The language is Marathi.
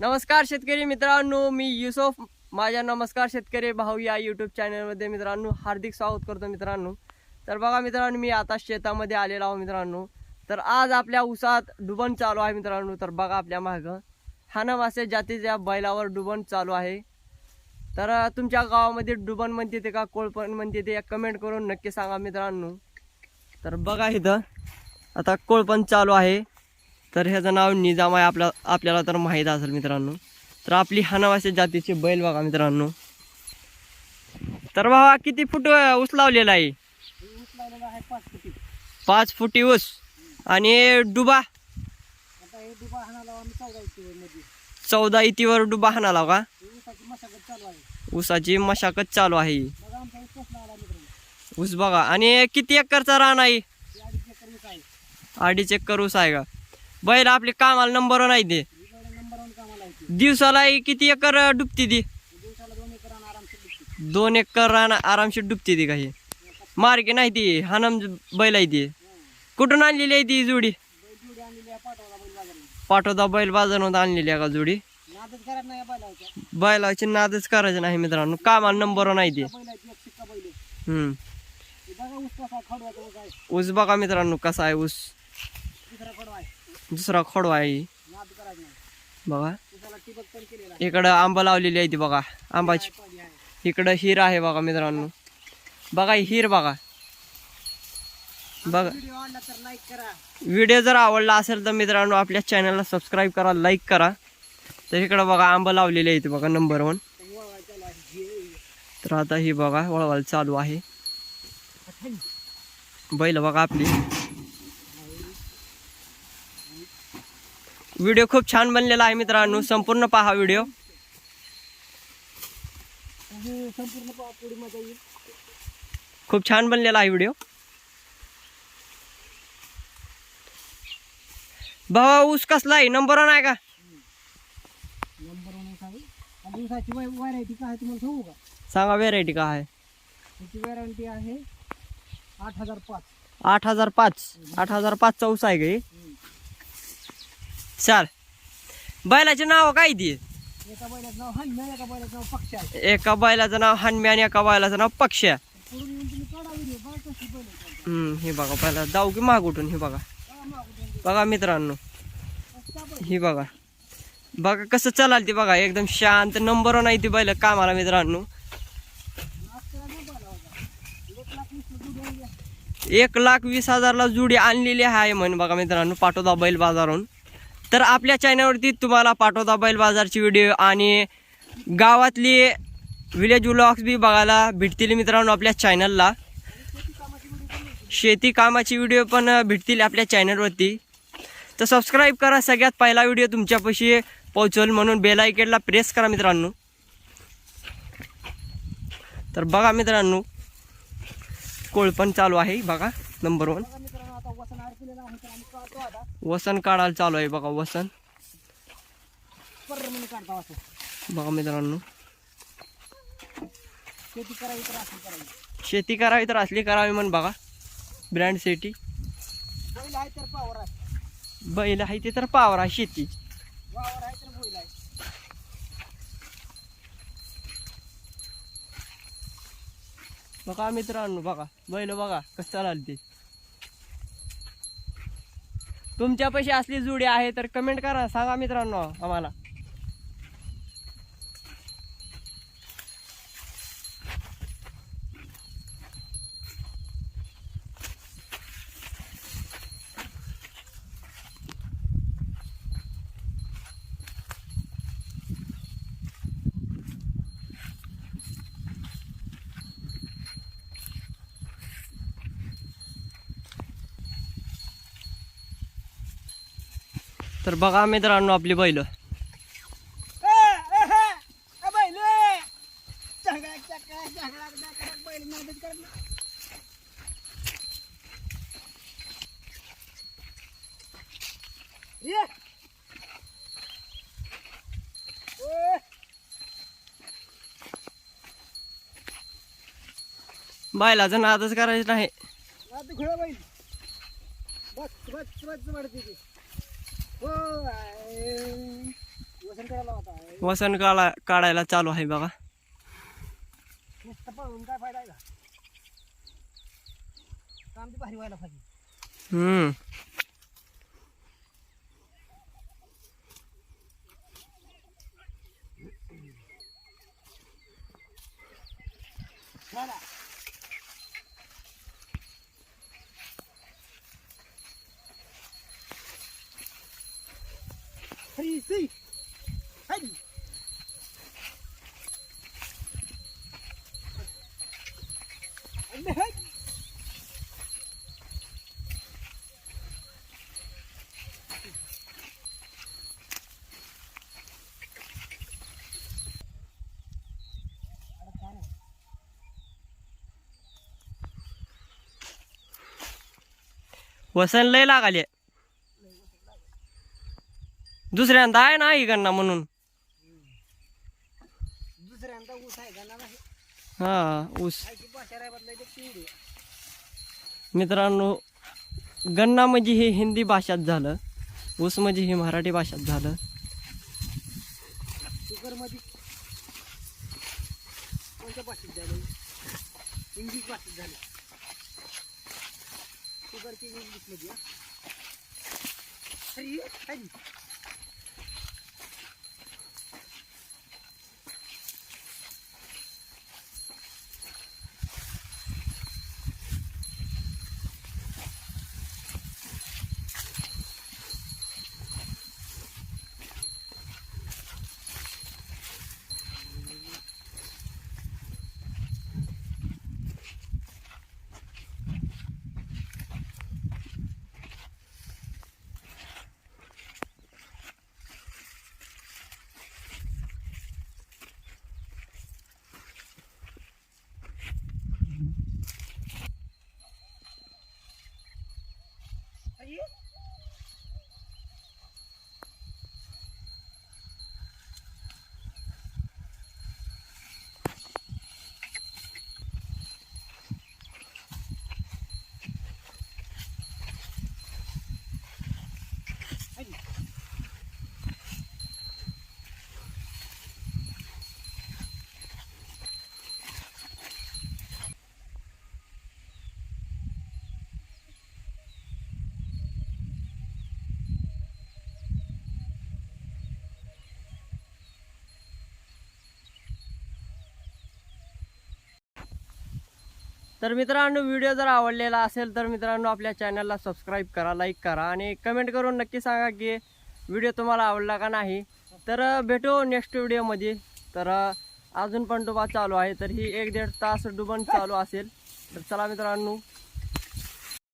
नमस्कार शेतकरी मित्रांनो मी युसुफ. माझ्या नमस्कार शेतकरी भाऊ या यूट्यूब चॅनलमध्ये मित्रांनो हार्दिक स्वागत करतो मित्रांनो. तर बघा मित्रांनो मी आता शेतामध्ये आलेलो आहो मित्रांनो. तर आज आपल्या उसात डुबन चालू आहे मित्रांनो. तर बघा आपल्या मागं. हाना मासे जातीच्या बैलावर डुबन चालू आहे. तर तुमच्या गावामध्ये डुबन म्हणते ते का कोळपण म्हणते ते कमेंट करून नक्की सांगा मित्रांनो. तर बघा इथं. आता कोळपण चालू आहे. तर ह्याचं नाव निजाम आहे आपल्या आपल्याला तर माहीत असेल मित्रांनो. तर आपली हानावासी जातीची बैल बघा मित्रांनो. तर बाबा किती फूट ऊस लावलेला आहे? पाच फुटी ऊस. आणि डुबा? चौदा इतीवर डुबा हाणाला का? ऊसाची मशागत चालू आहे. ऊस बघा. आणि किती एकरचा रान आहे? अडीच एकर ऊस आहे का? बैल आपली कामाला नंबर नाही वन आहे आहे दिवसाला किती एकर डुबती ती? दोन एकर आणि आरामशीर दिसते रान आरामशीर ती काही. मार्के नाही ती हानम बैल आहे ती. कुठून आणलेली आहे ती जोडी? जुडी बैल पाठवता बैल बाजारात आणलेली आहे का जोडी? बैलाची नादच करायचं नाही मित्रांनो कामाला नंबर नाही ते. हम्म. बघा ऊस बघा मित्रांनो कसा आहे ऊस. दुसरा खडवा आहे. बघा. इकडं आंबा लावलेली आहे ती बघा. आंबाची. इकडं हिर आहे बघा मित्रांनो. बघा हिर बघा. बघा. व्हिडिओ जर आवडला असेल तर मित्रांनो आपल्या चॅनलला सबस्क्राईब करा लाईक करा. तर इकडं बघा आंबा लावलेले आहे ते बघा नंबर वन तर आता ही बघा वळवळ चालू आहे. बैल बघा आपली. व्हिडिओ खूप छान बनलेला आहे मित्रांनो. संपूर्ण पहा व्हिडिओ. संपूर्ण पा- पुढे मजा येईल. खूप छान बनलेला आहे व्हिडिओ. भावा ऊस कसला आहे? नंबर वन आहे का? व्हरायटी काय तुम्हाला सांगू का? सांगा व्हेरायटी का आहे? त्याची वॅरंटी आहे आठ हजार पाच. आठ हजार पाच. आठ हजार पाचचा ऊस आहे का हे? चाल बैलाचे नाव काय ती एका बैलाचं नाव हन्म्या एका बैलाचं नाव पक्ष आहे एका बैलाचं नाव हनम्या आणि एका बैलाचं नाव पक्ष्या पुढून येऊन तुम्ही काढा व्हिडिओ बघा कशी बैल आहे. हम्म हे बघा पहिला जाऊ की माग उठून हे बघा. बघा मित्रांनो बैल? ही बघा बघा कसं चालाल ती बघा एकदम शांत नंबर नाही ती बैल कामाला मित्रांनो. एक लाख वीस रुपये देऊन द्या. एक लाख वीस हजारला जुडी आणलेली आहे म्हण बघा मित्रांनो पाठवता बैल बाजारून तर आपल्या चॅनलवरती तुम्हाला पाठवता बैल बाजारची व्हिडिओ आणि गावातली विलेज व्लॉग्स बी बघायला भेटतील मित्रांनो आपल्या चॅनलला शेती कामाची व्हिडिओ पण भेटतील आपल्या चॅनलवरती तर सबस्क्राईब करा सगळ्यात पहिला व्हिडिओ तुमच्यापाशी पोहोचल म्हणून बेल प्रेस करा मित्रांनो. तर बघा मित्रांनो कोळपण चालू आहे बघा नंबर वन वसन काढायला चालू आहे बघा वसन. बघा मित्रांनो. शेती करावी तर असं करावी. शेती करावी तर असली करावी म्हण बघा. ब्रँड शेती. बैल आहे तर पावर आहे. बैल आहे ते तर पावर आहे शेती. बघा मित्रांनो बघा. बैल बघा कसं चालाल ते. तुमच्यापाशी असली जुडी आहे तर कमेंट करा सांगा मित्रांनो आम्हाला. तर बघा मित्रांनो आपली बैल. ए, बैल नादच करायचं नाही. वसन वसन काढा काढायला चालू आहे बघा. हम्म. पळून काय three. Hey. Hey. Hey. वसन लय लागाले दुसऱ्यांदा आहे ना इकडनं म्हणून. दुसऱ्यांदा ऊस आहे का नाही हा ऊस. मित्रांनो गन्ना म्हणजे हे हिंदी भाषात झालं. ऊस म्हणजे हे मराठी भाषात झालं. कोणत्या भाषेत झालं? इंग्लिश भाषेत झालं. शुगर इंग्लिश तर मित्रांनो व्हिडिओ जर आवडलेला असेल तर मित्रांनो आपल्या चॅनलला सबस्क्राईब करा लाईक करा आणि कमेंट करून नक्की सांगा की व्हिडिओ तुम्हाला आवडला का नाही. तर भेटू नेक्स्ट व्हिडिओमध्ये. तर अजून पण डुबा चालू आहे तर ही एक दीड तास डुबण चालू असेल. तर चला मित्रांनो